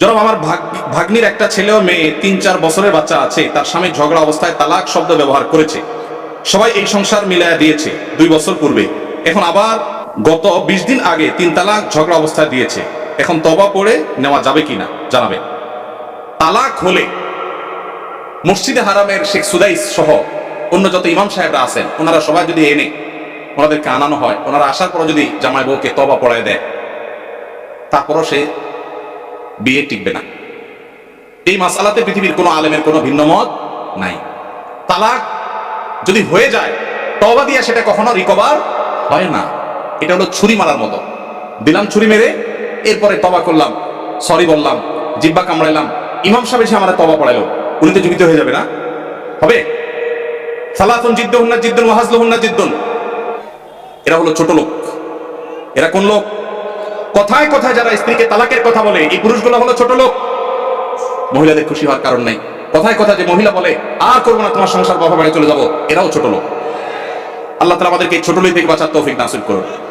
জনাব, আমার ভাগ- ভাগ্নির একটা ছেলে ও মেয়ে, তিন চার বছরের বাচ্চা আছে, তার স্বামী ঝগড়া অবস্থায় তালাক শব্দ ব্যবহার করেছে। সবাই এই সংসার মিলায়া দিয়েছে, দুই বছর পূর্বে। এখন আবার গত বিশ দিন আগে তিন তালাক ঝগড়া অবস্থায় দিয়েছে। এখন তবা পড়ে নেওয়া যাবে কিনা, জানাবেন। তালাক হলে মসজিদে হারামের শেখ সুদাইস সহ অন্য যত ইমাম সাহেবরা আছেন, ওনারা সবাই যদি এনে ওনাদেরকে আনানো হয়, ওনারা আসার পর যদি জামাই বউকে তবা পড়ায় দেয়, তারপরও সে বিয়ে টিকবে না। এই মাসালাতে পৃথিবীর কোনো আলেমের কোনো ভিন্ন মত নাই। তালাক যদি হয়ে যায় তবা দিয়া সেটা কখনো রিকভার হয় না। এটা হলো ছুরি মারার মতো। দিলাম ছুরি মেরে, এরপরে তবা করলাম সরি বললাম জিব্বা কামড়াইলাম। ইমাম সাহেব এসে আমার তবা পড়াইলো। উনি তো জীবিত হয়ে যাবে না। হবে? সালাতুন জিদ্দুন না জিদ্দুন ওয়াহাজলুন না জিদ্দুন। এরা হলো ছোট লোক। এরা কোন লোক? কথায় কথায় যারা স্ত্রীকে তালাকের কথা বলে, এই পুরুষগুলো হলো ছোট লোক। মহিলাদের খুশি হওয়ার কারণ নাই। কথায় কথা যে মহিলা বলে, আর করব না, তোমার সংসার বাবা বাড়ি চলে যাব, এরাও ছোট লোক। আল্লাহ তালা আমাদেরকে ছোট লোক থেকে বাঁচার তৌফিক নাসিল করুন।